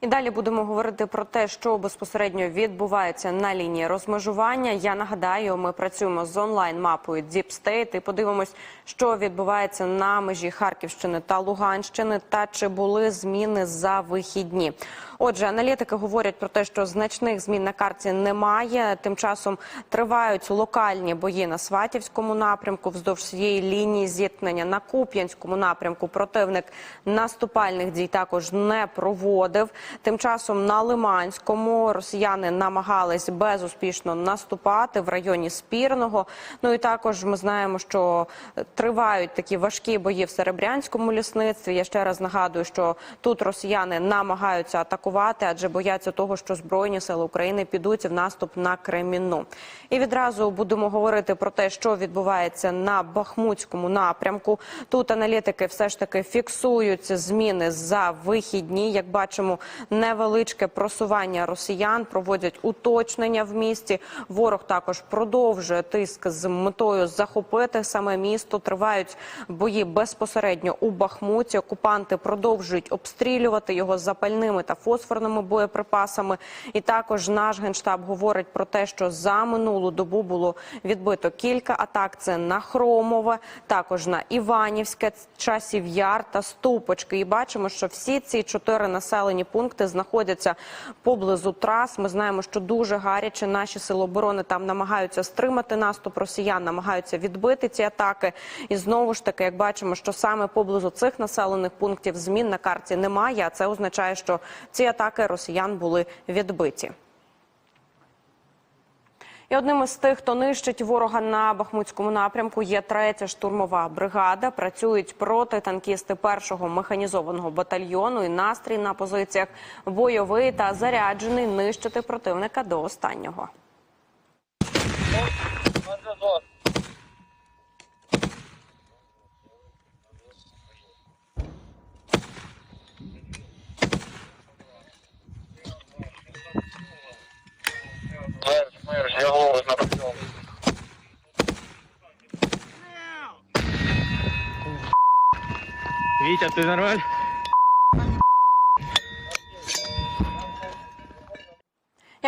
І далі будемо говорити про те, що безпосередньо відбувається на лінії розмежування. Я нагадаю, ми працюємо з онлайн-мапою Deep State і подивимось, що відбувається на межі Харківщини та Луганщини, та чи були зміни за вихідні. Отже, аналітики говорять про те, що значних змін на карті немає. Тим часом тривають локальні бої на Сватівському напрямку вздовж всієї лінії зіткнення на Куп'янському напрямку. Противник наступальних дій також не проводив. Тим часом на Лиманському росіяни намагались безуспішно наступати в районі Спірного. Ну і також ми знаємо, що тривають такі важкі бої в Серебрянському лісництві. Я ще раз нагадую, що тут росіяни намагаються атакувати, адже бояться того, що збройні сили України підуть в наступ на Кремінну. І відразу будемо говорити про те, що відбувається на Бахмутському напрямку. Тут аналітики все ж таки фіксують зміни за вихідні. Як бачимо, невеличке просування росіян проводять уточнення в місті. Ворог також продовжує тиск з метою захопити саме місто. Тривають бої безпосередньо у Бахмуті. Окупанти продовжують обстрілювати його запальними та фосфорними боєприпасами. І також наш генштаб говорить про те, що за минулу добу було відбито кілька атак. Це на Хромове, також на Іванівське, часів Яр та Ступочки. І бачимо, що всі ці чотири населені пункти знаходяться поблизу трас. Ми знаємо, що дуже гаряче наші сили оборони там намагаються стримати наступ росіян, намагаються відбити ці атаки. І знову ж таки, як бачимо, що саме поблизу цих населених пунктів змін на карті немає. А це означає, що ці атаки росіян були відбиті. І одним із тих, хто нищить ворога на Бахмутському напрямку, є третя штурмова бригада. Працюють протитанкісти першого механізованого батальйону. І настрій на позиціях бойовий та заряджений нищити противника до останнього. Витя, ты нормально?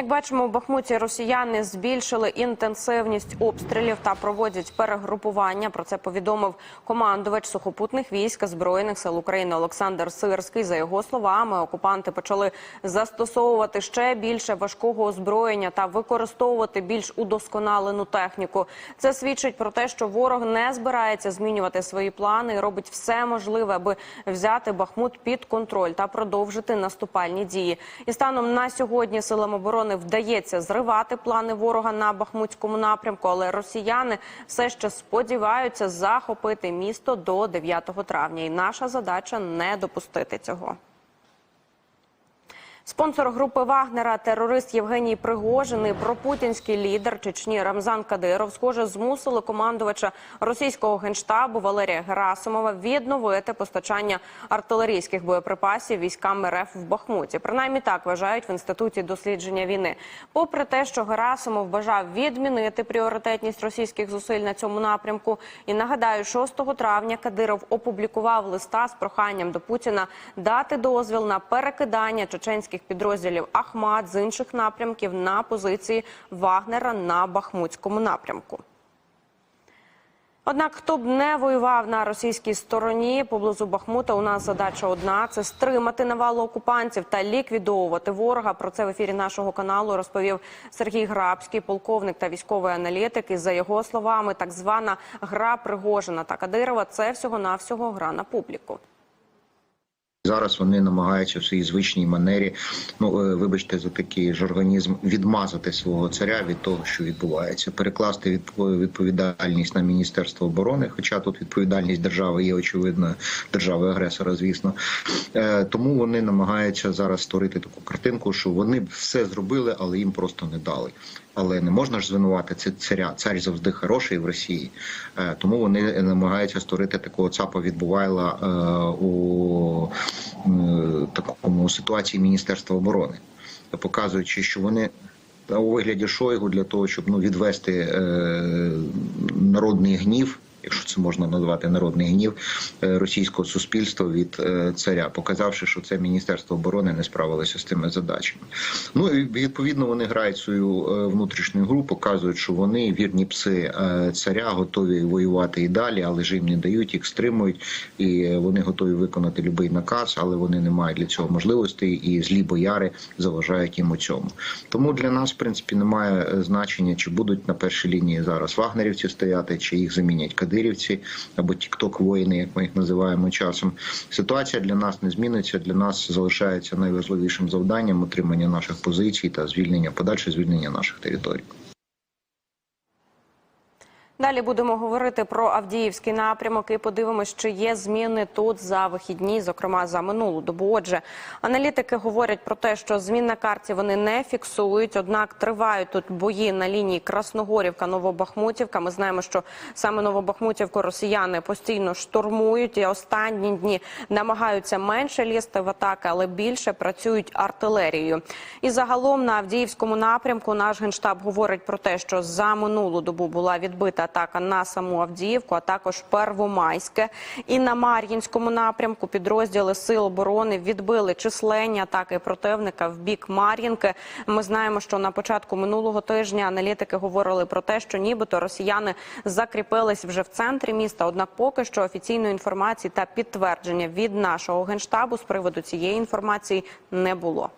Як бачимо, у Бахмуті росіяни збільшили інтенсивність обстрілів та проводять перегрупування. Про це повідомив командувач сухопутних військ збройних сил України Олександр Сирський. За його словами, окупанти почали застосовувати ще більше важкого озброєння та використовувати більш удосконалену техніку. Це свідчить про те, що ворог не збирається змінювати свої плани і робить все можливе, аби взяти Бахмут під контроль та продовжити наступальні дії. І станом на сьогодні силам оборони вдається зривати плани ворога на Бахмутському напрямку, але росіяни все ще сподіваються захопити місто до 9 травня. І наша задача не допустити цього. Спонсор групи Вагнера, терорист Євгеній Пригожин і пропутінський лідер Чечні Рамзан Кадиров, схоже, змусили командувача російського генштабу Валерія Герасимова відновити постачання артилерійських боєприпасів військам РФ в Бахмуті. Принаймні так вважають в інституті дослідження війни. Попри те, що Герасимов бажав відмінити пріоритетність російських зусиль на цьому напрямку, і нагадаю, 6 травня Кадиров опублікував листа з проханням до Путіна дати дозвіл на перекидання чеченських підрозділів Ахмат з інших напрямків на позиції Вагнера на Бахмутському напрямку. Однак, хто б не воював на російській стороні поблизу Бахмута, у нас задача одна: це стримати навалу окупантів та ліквідовувати ворога. Про це в ефірі нашого каналу розповів Сергій Грабський, полковник та військовий аналітик. І за його словами, так звана гра Пригожина та Кадирова це всього навсього гра на публіку. Зараз вони намагаються в своїй звичній манері, ну е, вибачте за такий жаргонізм, відмазати свого царя від того, що відбувається, перекласти відпо- відповідальність на міністерство оборони. Хоча тут відповідальність держави є очевидною держави агресора, звісно. Е, Тому вони намагаються зараз створити таку картинку, що вони все зробили, але їм просто не дали. Але не можна ж звинувати царя. Цар завжди хороший в Росії, Е, тому вони намагаються створити такого цапа відбувайла у ситуації Міністерства оборони, показуючи, що вони у вигляді Шойгу для того, щоб ну відвести е, народний гнів якщо це можна назвати народний гнів е, російського суспільства від е, царя, показавши, що це міністерство оборони не справилося з тими задачами. Ну і відповідно вони грають свою е, внутрішню гру, показують, що вони вірні пси царя, готові воювати і далі, але ж їм не дають, їх стримують, і вони готові виконати будь-який наказ, але вони не мають для цього можливостей, і злі бояри заважають їм у цьому. Тому для нас, в принципі, немає значення, чи будуть на першій лінії зараз вагнерівці стояти, чи їх замінять кадирівці або тікток воїни, як ми їх називаємо часом. Ситуація для нас не зміниться. Для нас залишається найважливішим завданням утримання наших позицій та звільнення, подальше звільнення наших територій. Далі будемо говорити про Авдіївський напрямок і подивимось, чи є зміни тут за вихідні, зокрема за минулу добу. Отже, аналітики говорять про те, що змін на карті вони не фіксують однак тривають тут бої на лінії Красногорівка, Новобахмутівка. Ми знаємо, що саме Новобахмутівку росіяни постійно штурмують і останні дні намагаються менше лізти в атаки, але більше працюють артилерією. І загалом на Авдіївському напрямку наш генштаб говорить про те, що за минулу добу була відбита атака на саму Авдіївку, а також Первомайське. І на Мар'їнському напрямку підрозділи Сил оборони відбили численні атаки противника в бік Мар'їнки. Ми знаємо, що на початку минулого тижня аналітики говорили про те, що нібито росіяни закріпились вже в центрі міста. Однак, поки що офіційної інформації та підтвердження від нашого генштабу з приводу цієї інформації не було.